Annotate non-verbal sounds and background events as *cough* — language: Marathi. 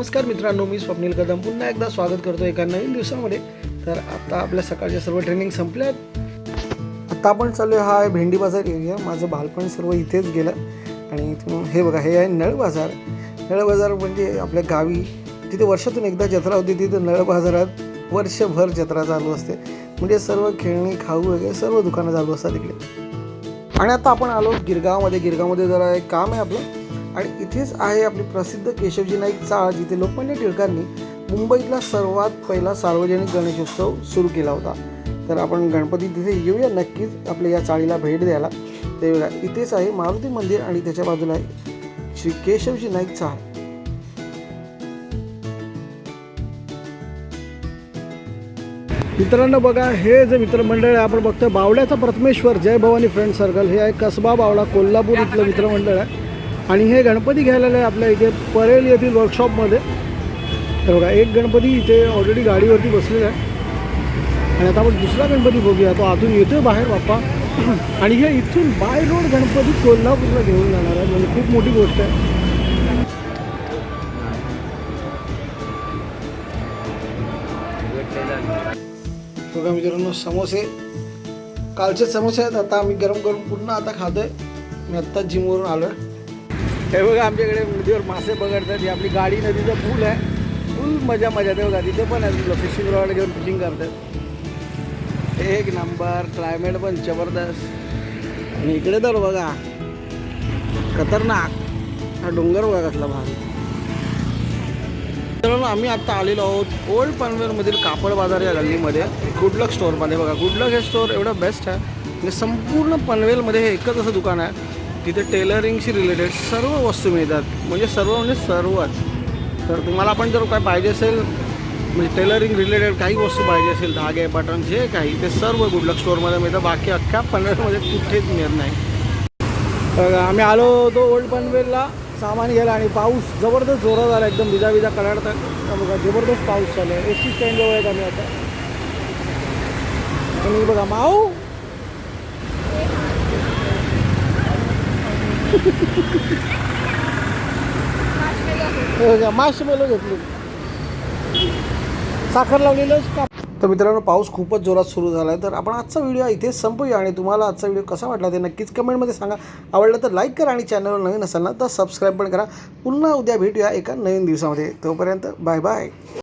नमस्कार मित्रांनो मी स्वप्नील कदम. पुन्हा एकदा स्वागत करतो एका नवीन दिवसामध्ये. तर आता आपल्या सकाळच्या सर्व ट्रेनिंग संपल्यात. आता आपण चालू आहे हा आहे भेंडी बाजार एरिया माझं बालपण सर्व इथेच गेलं. आणि इथून हे बघा हे आहे नळ बाजार. नळ बाजार म्हणजे आपल्या गावी तिथे वर्षातून एकदा जत्रा होती तिथे नळ बाजारात वर्षभर जत्रा चालू असते. म्हणजे सर्व खेळणी खाऊ वगैरे सर्व दुकानं चालू असतात इकडे. आणि आता आपण आलो गिरगावमध्ये. गिरगावमध्ये जरा एक काम आहे आपलं. आणि इथेच आहे आपली प्रसिद्ध केशवजी नाईक चाळ जिथे लोकमान्य टिळकांनी मुंबईतला सर्वात पहिला सार्वजनिक गणेशोत्सव सुरू केला होता. तर आपण गणपती तिथे येऊया नक्कीच आपल्या या चाळीला भेट द्यायला. ते इथेच आहे मारुती मंदिर आणि त्याच्या बाजूला आहे श्री केशवजी नाईक चाळ. मित्रांनो बघा हे जे मित्रमंडळ आहे आपण बघतोय बावड्याचा प्रथमेश्वर जय भवानी फ्रेंड सर्कल. हे आहे कसबा बावडा कोल्हापूर इथलं मित्रमंडळ आहे. आणि हे गणपती घ्यायला आहे आपल्या इथे परेल येथील वर्कशॉपमध्ये तर बघा एक गणपती इथे ऑलरेडी गाडीवरती बसलेला आहे. आणि आता आपण दुसरा गणपती बघूया. तो आतून आहे बाहेर बाप्पा. *clears throat* आणि हे इथून बाय रोड गणपती कोल्हापूरला घेऊन जाणार आहे. म्हणजे खूप मोठी गोष्ट आहे. बघा मित्रांनो समोसे. कालचे समोसे आहेत. आता आम्ही गरम करून पुन्हा आता खातोय. मी आत्ता जिमवरून आलो आहे हे बघा आमच्याकडे नदीवर मासे पकडतात ही आपली गाडी नदीचं पूल आहे. फुल मजा मजा. ते बघा तिथे पण आहे. फिशिंग रॉड घेऊन फिशिंग करतात. एक नंबर क्लायमेट पण जबरदस्त. आणि इकडे तर बघा खतरनाक. हा डोंगर बघा कसला भाग मित्रांनो आम्ही आत्ता आलेलो आहोत ओल्ड पनवेलमधील कापड बाजार या गल्लीमध्ये. गुडलक स्टोअरमध्ये बघा गुडलक हे स्टोअर एवढं बेस्ट आहे. म्हणजे संपूर्ण पनवेलमध्ये हे एकच असं दुकान आहे. तिथे टेलरिंगशी रिलेटेड सर्व वस्तू मिळतात. म्हणजे सर्व म्हणजे सर्वच. तर तुम्हाला पण जर काय पाहिजे असेल म्हणजे टेलरिंग रिलेटेड काही वस्तू पाहिजे असेल धागे बटन जे काही ते सर्व गुडलक स्टोअरमध्ये मिळतं. बाकी अख्ख्या पनवेलमध्ये कुठेच मिळत नाही. तर आम्ही आलो होतो ओल्ड पनवेलला सामान घ्यायला आणि पाऊस जबरदस्त जोरात आला एकदम विजा विजा कडाडतात तर बघा जबरदस्त पाऊस चालू आहे. एस टी स्टँडजवळ आहेत आम्ही आता? तुम्ही बघा माऊ! माश मेलो घेतली. साखर लावलेलं का? तर मित्रांनो पाऊस खूपच जोरात सुरू झाला आहे तर आपण आजचा व्हिडिओ इथे संपूया आणि तुम्हाला आजचा व्हिडिओ कसा वाटला ते नक्कीच कमेंटमध्ये सांगा. आवडलं तर लाईक करा आणि चॅनलवर नवीन असाल ना तर सबस्क्राईब पण करा. पुन्हा उद्या भेटूया एका नवीन दिवसामध्ये. तोपर्यंत बाय बाय.